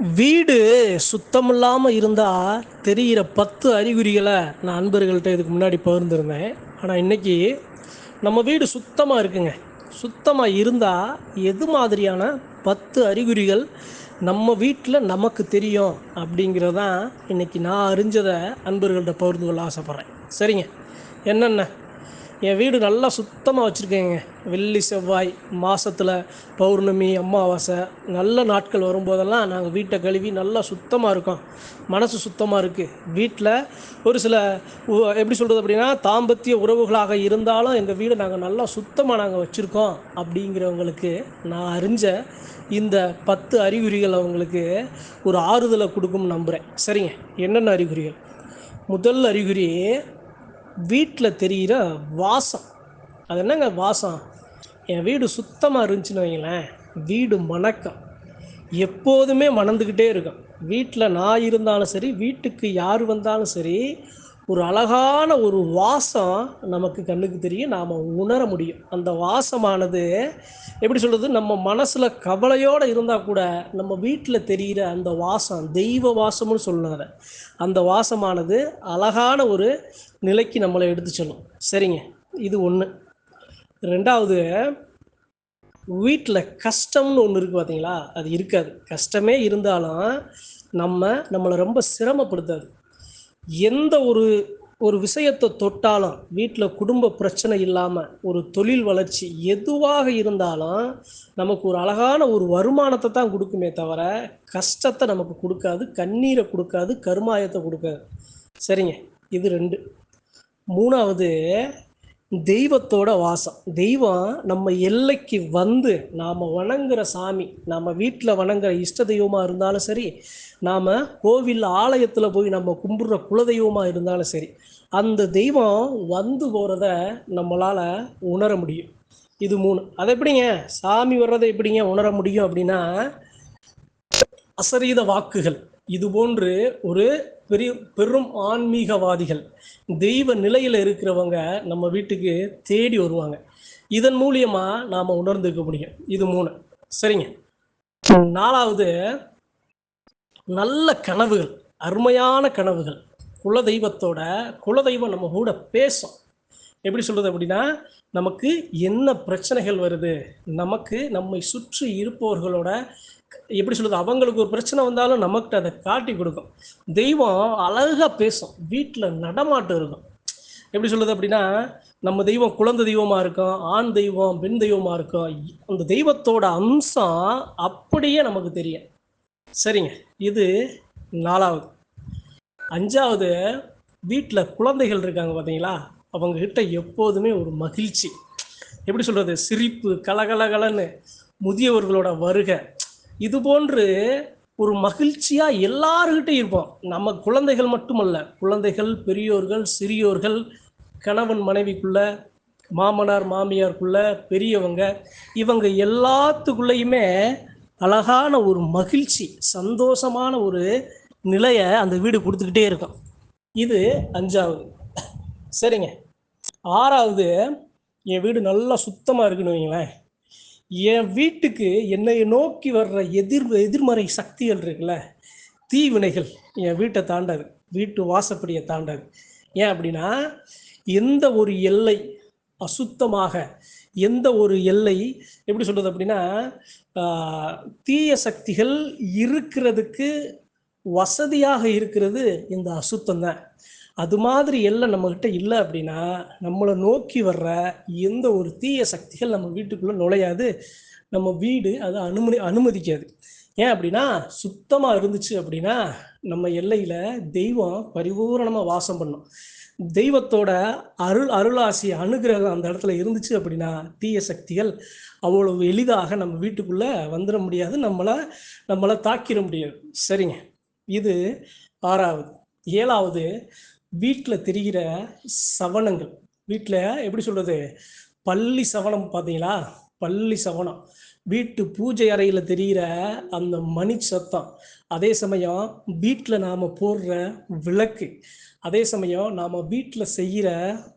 வீடு சுத்தமில்லாமல் இருந்தால் தெரிகிற பத்து அறிகுறிகளை நான் அன்பர்கள்ட்ட இதுக்கு முன்னாடி பகிர்ந்துருந்தேன். ஆனால் இன்றைக்கி நம்ம வீடு சுத்தமாக இருக்குங்க. சுத்தமாக இருந்தால் எது மாதிரியான பத்து அறிகுறிகள் நம்ம வீட்டில் நமக்கு தெரியும் அப்படிங்கிறதான் இன்றைக்கி நான் அறிஞ்சதை அன்பர்கள்ட்ட பகிர்ந்து கொள்ள ஆசைப்பட்றேன். சரிங்க. என்னென்ன? என் வீடு நல்லா சுத்தமாக வச்சுருக்கேங்க. வெள்ளி செவ்வாய் மாதத்தில் பௌர்ணமி அமாவாசை நல்ல நாட்கள் வரும்போதெல்லாம் நாங்கள் வீட்டை கழுவி நல்லா சுத்தமாக இருக்கோம். மனசு சுத்தமாக இருக்குது வீட்டில் ஒரு சில எப்படி சொல்கிறது அப்படின்னா தாம்பத்திய உறவுகளாக இருந்தாலும் எங்கள் வீடை நாங்கள் நல்லா சுத்தமாக நாங்கள் வச்சுருக்கோம் அப்படிங்கிறவங்களுக்கு நான் அறிஞ்ச இந்த பத்து அறிகுறிகள் அவங்களுக்கு ஒரு ஆறுதலை கொடுக்கும்னு நம்புகிறேன் சரிங்க? என்னென்ன அறிகுறிகள்? முதல் அறிகுறி வீட்டில் தெரிகிற வாசம். அது என்னங்க வாசம்? என் வீடு சுத்தமாக இருந்துச்சுன்னு வைங்களேன் வீடு மணக்கம். எப்போதுமே மணந்துக்கிட்டே இருக்கும். வீட்டில் நான் இருந்தாலும் சரி வீட்டுக்கு யார் வந்தாலும் சரி ஒரு அழகான ஒரு வாசம் நமக்கு கண்ணுக்கு தெரியும் நாம் உணர முடியும். அந்த வாசமானது எப்படி சொல்கிறது நம்ம மனசில் கவலையோடு இருந்தால் கூட நம்ம வீட்டில் தெரிகிற அந்த வாசம் தெய்வ வாசம்னு சொல்லணும் அந்த வாசமானது அழகான ஒரு நிலைக்கு நம்மளை எடுத்து செல்லும். சரிங்க இது ஒன்று ரெண்டாவது வீட்டில் கஷ்டம்னு ஒன்று இருக்குது பார்த்தீங்களா அது இருக்காது. கஷ்டமே இருந்தாலும் நம்ம நம்மளை ரொம்ப சிரமப்படுத்தாது. எந்த ஒரு ஒரு விஷயத்தை தொட்டாலும் வீட்டில் குடும்ப பிரச்சனை இல்லாமல் ஒரு தொழில் வளர்ச்சி எதுவாக இருந்தாலும் நமக்கு ஒரு அழகான ஒரு வருமானத்தை தான் கொடுக்குமே தவிர கஷ்டத்தை நமக்கு கொடுக்காது கண்ணீரை கொடுக்காது கருமாயத்தை கொடுக்காது. சரிங்க இது ரெண்டு. மூணாவது தெய்வத்தோட வாசம். தெய்வம் நம்ம எல்லைக்கு வந்து நாம் வணங்குற சாமி நாம் வீட்டில் வணங்குற இஷ்ட தெய்வமாக இருந்தாலும் சரி நாம் கோவில் ஆலயத்தில் போய் நம்ம கும்பிட்ற குலதெய்வமாக இருந்தாலும் சரி அந்த தெய்வம் வந்து போகிறத நம்மளால் உணர முடியும். இது மூணு. அது எப்படிங்க? சாமி வர்றதை எப்படிங்க உணர முடியும் அப்படின்னா அசரீத வாக்குகள். இது போன்று ஒரு பெரிய பெரும் ஆன்மீகவாதிகள் தெய்வ நிலையில் இருக்கிறவங்க நம்ம வீட்டுக்கு தேடி வருவாங்க. இதன் மூலியமா நாம் உணர்ந்துக்க முடியும். இது மூணு. சரிங்க. நாலாவது நல்ல கனவுகள் அருமையான கனவுகள் குலதெய்வத்தோட குலதெய்வம் நம்ம கூட பேசும். எப்படி சொல்கிறது அப்படின்னா நமக்கு என்ன பிரச்சனைகள் வருது? நமக்கு நம்மை சுற்றி இருப்பவர்களோட எப்படி சொல்கிறது அவங்களுக்கு ஒரு பிரச்சனை வந்தாலும் நமக்கு அதை காட்டி கொடுக்கும். தெய்வம் அழகாக பேசும். வீட்டில் நடமாட்டம் இருக்கும். எப்படி சொல்கிறது அப்படின்னா நம்ம தெய்வம் குழந்தை தெய்வமாக இருக்கும் ஆண் தெய்வம் பெண் தெய்வமாக இருக்கும். அந்த தெய்வத்தோட அம்சம் அப்படியே நமக்கு தெரியும். சரிங்க. இது நாலாவது. அஞ்சாவது வீட்டில் குழந்தைகள் இருக்காங்க பார்த்தீங்களா அவங்கக்கிட்ட எப்போதுமே ஒரு மகிழ்ச்சி. எப்படி சொல்கிறது சிரிப்பு கலகலகலன்னு முதியவர்களோட வருகை. இது போன்று ஒரு மகிழ்ச்சியாக எல்லாருக்கிட்டையும் இருப்போம். நம்ம குழந்தைகள் மட்டுமல்ல. குழந்தைகள் பெரியோர்கள் சிறியோர்கள் கணவன் மனைவிக்குள்ள மாமனார் மாமியாருக்குள்ள பெரியவங்க இவங்க எல்லாத்துக்குள்ளேயுமே அழகான ஒரு மகிழ்ச்சி சந்தோஷமான ஒரு நிலையை அந்த வீடு கொடுத்துக்கிட்டே இருக்கும். இது அஞ்சாவது. சரிங்க. ஆறாவது என் வீடு நல்லா சுத்தமாக இருக்குன்னு வைங்களேன் என் வீட்டுக்கு என்னை நோக்கி வர்ற எதிர் எதிர்மறை சக்திகள் இருக்குல்ல தீவினைகள் என் வீட்டை தாண்டாது. வீட்டு வாசப்படியை தாண்டாது. ஏன் அப்படின்னா எந்த ஒரு எல்லை அசுத்தமாக எந்த ஒரு எல்லை எப்படி சொல்கிறது அப்படின்னா தீய சக்திகள் இருக்கிறதுக்கு வசதியாக இருக்கிறது இந்த அசுத்தம் தான். அது மாதிரி எல்லாம் நம்மக்கிட்ட இல்லை அப்படின்னா நம்மளை நோக்கி வர்ற எந்த ஒரு தீய சக்திகள் நம்ம வீட்டுக்குள்ளே நுழையாது. நம்ம வீடு அதை அனுமதி அனுமதிக்காது. ஏன் அப்படின்னா சுத்தமாக இருந்துச்சு அப்படின்னா நம்ம எல்லையில் தெய்வம் பரிபூரணமாக வாசம் பண்ணும். தெய்வத்தோட அருள் அருளாசி அனுகிரகம் அந்த இடத்துல இருந்துச்சு அப்படின்னா தீய சக்திகள் அவ்வளவு எளிதாக நம்ம வீட்டுக்குள்ளே வந்துட முடியாது. நம்மளை நம்மளை தாக்கிட முடியாது. சரிங்க. இது ஆறாவது. ஏழாவது வீட்டில் தெரிகிற சவனங்கள் வீட்டில் எப்படி சொல்கிறது பள்ளி சவனம் பார்த்தீங்களா பள்ளி சவனம் வீட்டு பூஜை அறையில் தெரிகிற அந்த மணி சத்தம். அதே சமயம் வீட்டில் நாம் போடுற விளக்கு. அதே சமயம் நாம் வீட்டில் செய்கிற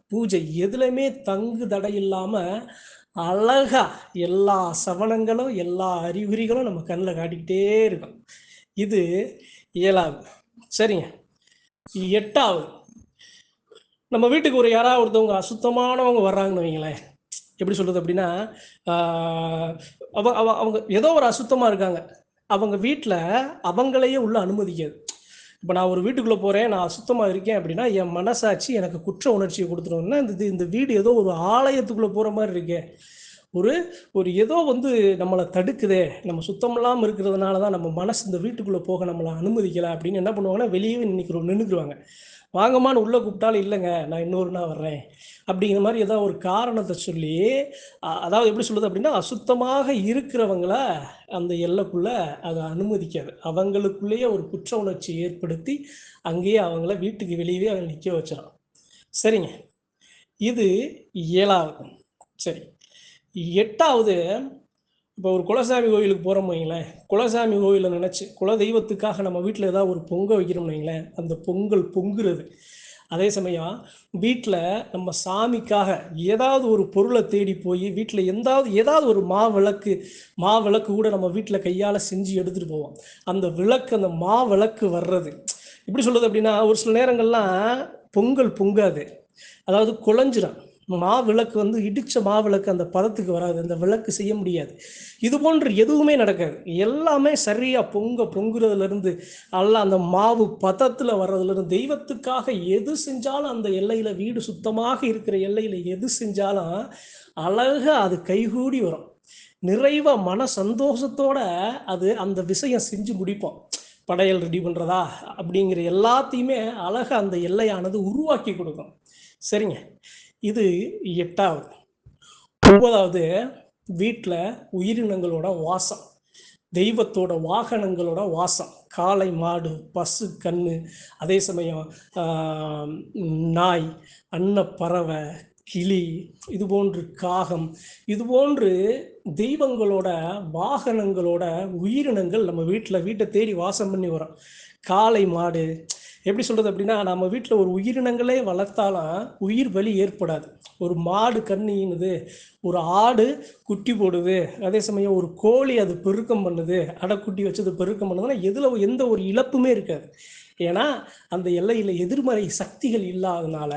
பூஜை எதுலையுமே தங்கு தடை இல்லாமல் அழகா எல்லா சவனங்களும் எல்லா அறிகுறிகளும் நம்ம கண்ணில் காட்டிக்கிட்டே இருக்கும் இது ஏழாவது சரிங்க. எட்டாவது. நம்ம வீட்டுக்கு ஒரு யாராவது ஒருத்தவங்க அசுத்தமானவங்க வர்றாங்கன்னு வைங்களேன். எப்படி சொல்கிறது அப்படின்னா அவ அவ அவங்க ஏதோ ஒரு அசுத்தமாக இருக்காங்க. அவங்க வீட்டில் அவங்களையே உள்ள அனுமதிக்காது. இப்போ நான் ஒரு வீட்டுக்குள்ளே போகிறேன் நான் அசுத்தமாக இருக்கேன் அப்படின்னா என் மனசாட்சி எனக்கு குற்ற உணர்ச்சியை கொடுத்துருவோம்னா இந்த இந்த வீடு ஏதோ ஒரு ஆலயத்துக்குள்ளே போகிற மாதிரி இருக்கே. ஒரு ஒரு ஏதோ வந்து நம்மளை தடுக்குதே. நம்ம சுத்தம் இல்லாமல் இருக்கிறதுனால தான் நம்ம மனசு இந்த வீட்டுக்குள்ளே போக நம்மளை அனுமதிக்கலை அப்படின்னு என்ன பண்ணுவாங்கன்னா வெளியே நினைக்கிறோம் நின்றுக்குருவாங்க வாங்கம்மான்னு உள்ளே கூப்பிட்டாலும் இல்லைங்க நான் இன்னொரு நாள் வர்றேன். அப்படிங்கிற மாதிரி ஏதாவது ஒரு காரணத்தை சொல்லி அதாவது எப்படி சொல்லுது அப்படின்னா அசுத்தமாக இருக்கிறவங்கள அந்த எல்லைக்குள்ளே அதை அனுமதிக்காது. அவங்களுக்குள்ளேயே ஒரு குற்ற உணர்ச்சி ஏற்படுத்தி அங்கேயே அவங்கள வீட்டுக்கு வெளியவே அவங்க நிற்க வச்சிடும் சரிங்க. இது ஏழாவது சரி. எட்டாவது இப்போ ஒரு குலசாமி கோயிலுக்கு போகிறோம் வைங்களேன் குலசாமி கோயிலை நினச்சி குல தெய்வத்துக்காக நம்ம வீட்டில் ஏதாவது ஒரு பொங்கல் வைக்கிறோம் வைங்களேன் அந்த பொங்கல் பொங்குறது. அதே சமயம் வீட்டில் நம்ம சாமிக்காக ஏதாவது ஒரு பொருளை தேடி போய் வீட்டில் எந்தாவது ஏதாவது ஒரு மா விளக்கு மா விளக்கு கூட நம்ம வீட்டில் கையால் செஞ்சு எடுத்துகிட்டு போவோம். அந்த விளக்கு அந்த மா விளக்கு வர்றது. எப்படி சொல்கிறது அப்படின்னா ஒரு சில நேரங்கள்லாம் பொங்கல் பொங்காது. அதாவது குழஞ்சிடும் மா விளக்கு வந்து இடிச்ச மா விளக்கு அந்த பதத்துக்கு வராது அந்த விளக்கு செய்ய முடியாது. இது போன்று எதுவுமே நடக்காது. எல்லாமே சரியாக பொங்க பொங்குறதுலேருந்து அல்ல அந்த மாவு பதத்தில் வர்றதுலேருந்து தெய்வத்துக்காக எது செஞ்சாலும் அந்த எல்லையில் வீடு சுத்தமாக இருக்கிற எல்லையில் எது செஞ்சாலும் அழகாக அது கைகூடி வரும். நிறைவாக மன சந்தோஷத்தோட அது அந்த விஷயம் செஞ்சு முடிப்போம். படையல் ரெடி பண்ணுறதா அப்படிங்கிற எல்லாத்தையுமே அழகாக அந்த எல்லையானது உருவாக்கி கொடுக்கும். சரிங்க. இது எட்டாவது. ஒன்பதாவது வீட்டில் உயிரினங்களோட வாசம். தெய்வத்தோட வாகனங்களோட வாசம். காளை மாடு பசு கன்று அதே சமயம் நாய் அன்னப்பறவை கிளி இது போன்று காகம் இது போன்று தெய்வங்களோட வாகனங்களோட உயிரினங்கள் நம்ம வீட்டில் வீட்டை தேடி வாசம் பண்ணி வரோம் காளை மாடு. எப்படி சொல்கிறது அப்படின்னா நம்ம வீட்டில் ஒரு உயிரினங்களே வளர்த்தாலும் உயிர் வலி ஏற்படாது. ஒரு மாடு கண்ணினுது ஒரு ஆடு குட்டி போடுது அதே சமயம் ஒரு கோழி அது பெருக்கம் பண்ணுது அடைக்குட்டி வச்சு அது பெருக்கம் பண்ணுதுன்னா எதில் எந்த ஒரு இழப்புமே இருக்காது. ஏன்னா அந்த எல்லையில் எதிர்மறை சக்திகள் இல்லாதனால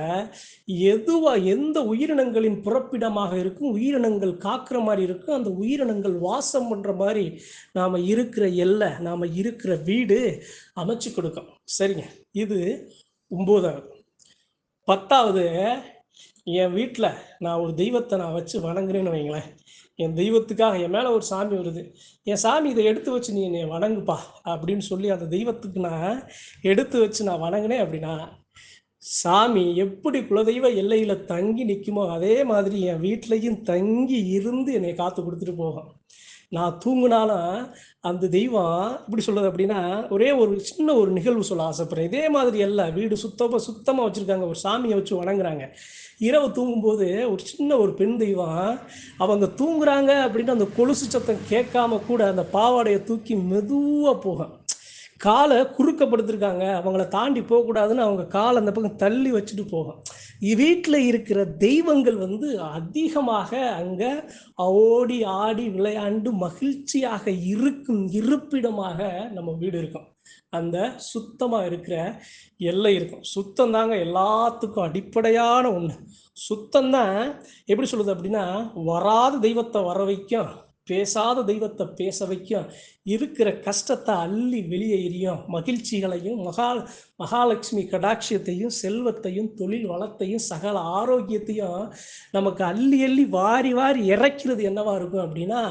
எதுவா எந்த உயிரினங்களின் புறப்பிடமாக இருக்கும் உயிரினங்கள் காக்கிற மாதிரி இருக்கும் அந்த உயிரினங்கள் வாசம் பண்ணுற மாதிரி நாம் இருக்கிற எல்லை நாம் இருக்கிற வீடு அமைச்சு கொடுக்கும். சரிங்க. இது ஒம்போதாவது. பத்தாவது என் வீட்டில் நான் ஒரு தெய்வத்தை நான் வச்சு வணங்குறேன்னு வைங்களேன். என் தெய்வத்துக்காக என் மேலே ஒரு சாமி வருது. என் சாமி இதை எடுத்து வச்சு நீ என்னை வணங்குப்பா அப்படின்னு சொல்லி அந்த தெய்வத்துக்கு நான் எடுத்து வச்சு நான் வணங்கினேன் அப்படின்னா சாமி எப்படி குலதெய்வ எல்லையில் தங்கி நிற்குமோ அதே மாதிரி என் வீட்லேயும் தங்கி இருந்து என்னை காத்து கொடுத்துட்டு போகும். நான் தூங்குனாலும் அந்த தெய்வம் இப்படி சொல்றது அப்படின்னா ஒரே ஒரு சின்ன ஒரு நிகழ்வு சொல்ல ஆசைப்படுறேன். இதே மாதிரி எல்லாம் வீடு சுத்தமாக சுத்தமாக வச்சுருக்காங்க. ஒரு சாமியை வச்சு வணங்குறாங்க. இரவு தூங்கும்போது ஒரு சின்ன ஒரு பெண் தெய்வம் அவங்க தூங்குறாங்க அப்படின்னு அந்த கொலுசு சத்தம் கேட்காம கூட அந்த பாவாடையை தூக்கி மெதுவாக போகும். காலை குறுக்கப்படுத்திருக்காங்க. அவங்கள தாண்டி போகக்கூடாதுன்னு அவங்க காலை அந்த பக்கம் தள்ளி வச்சுட்டு போகும் வீட்டில் இருக்கிற தெய்வங்கள் வந்து அதிகமாக அங்கே ஓடி ஆடி விளையாண்டு மகிழ்ச்சியாக இருக்கும் இருப்பிடமாக நம்ம வீடு இருக்கும். அந்த சுத்தமாக இருக்கிற எல்லை இருக்கும். சுத்தம் தாங்க எல்லாத்துக்கும் அடிப்படையான ஒன்று சுத்தம் தான் எப்படி சொல்லுது அப்படின்னா வராத தெய்வத்தை வர வைக்கும் பேசாத தெய்வத்தை பேச வைக்கும். இருக்கிற கஷ்டத்தை அள்ளி வெளியே எரியும் மகிழ்ச்சிகளையும் மகா மகாலட்சுமி கடாட்சியத்தையும் செல்வத்தையும் தொழில் வளத்தையும் சகல ஆரோக்கியத்தையும் நமக்கு அள்ளி அள்ளி வாரி வாரி இறைக்கிறது என்னவா இருக்கும் அப்படின்னா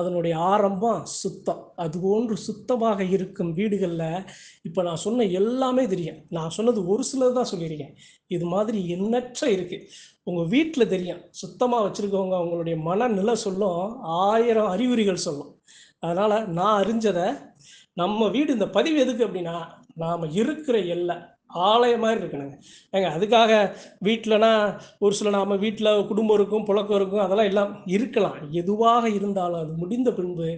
அதனுடைய ஆரம்பம் சுத்தம். அது போன்று சுத்தமாக இருக்கும் வீடுகளில் இப்போ நான் சொன்ன எல்லாமே தெரியும். நான் சொன்னது ஒரு சிலது தான் சொல்லியிருக்கேன். இது மாதிரி எண்ணற்ற இருக்குது உங்கள் வீட்டில் தெரியும். சுத்தமாக வச்சுருக்கவங்க அவங்களுடைய மனநிலை சொல்லும் ஆயிரம் அறிகுறிகள் சொல்லும். அதனால் நான் அறிஞ்சதை நம்ம வீடு இந்த பதிவு எதுக்கு அப்படின்னா நாம் இருக்கிற எல்லை ஆலயம் மாதிரி இருக்கணுங்க. ஏங்க அதுக்காக வீட்டிலனா ஒரு சில நாம் வீட்டில் குடும்பம் இருக்கும் புழக்கம் இருக்கும் அதெல்லாம் எல்லாம் இருக்கலாம். எதுவாக இருந்தாலும் அது முடிந்த பின்பு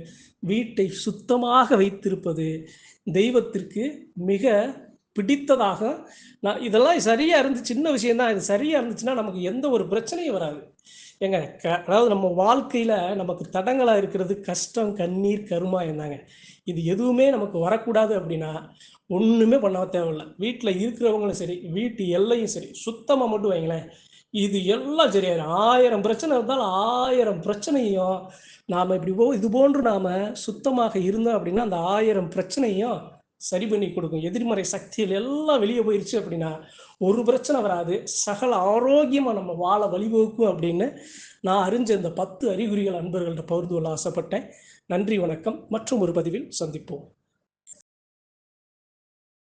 வீட்டை சுத்தமாக வைத்திருப்பது தெய்வத்திற்கு மிக பிடித்ததாக நான் இதெல்லாம் சரியாக இருந்து சின்ன விஷயம்தான். இது சரியாக இருந்துச்சுன்னா நமக்கு எந்த ஒரு பிரச்சனையும் வராது. ஏங்க க அதாவது நம்ம வாழ்க்கையில் நமக்கு தடங்களாக இருக்கிறது கஷ்டம் கண்ணீர் கருமா இருந்தாங்க இது எதுவுமே நமக்கு வரக்கூடாது அப்படின்னா ஒன்றுமே பண்ண தேவையில்ல. வீட்டில் இருக்கிறவங்களும் சரி வீட்டு எல்லையும் சரி சுத்தமாக மட்டும் வைங்களேன். இது எல்லாம் சரியாயிரும் ஆயிரம் பிரச்சனை இருந்தாலும் ஆயிரம் பிரச்சனையும் நாம் இப்படி போ இது போன்று நாம் சுத்தமாக இருந்தோம் அப்படின்னா அந்த ஆயிரம் பிரச்சனையும் சரி பண்ணி கொடுக்கும். எதிர்மறை சக்திகள் எல்லாம் வெளியே போயிருச்சு அப்படின்னா ஒரு பிரச்சனை வராது. சகல ஆரோக்கியமாக நம்ம வாழ வழிவகுக்கும் அப்படின்னு நான் அறிஞ்ச இந்த பத்து அறிகுறிகள் அன்பர்கள்ட்ட பகிர்ந்து கொள்ள ஆசைப்பட்டேன். நன்றி வணக்கம். மற்றும் ஒரு பதிவில் சந்திப்போம்.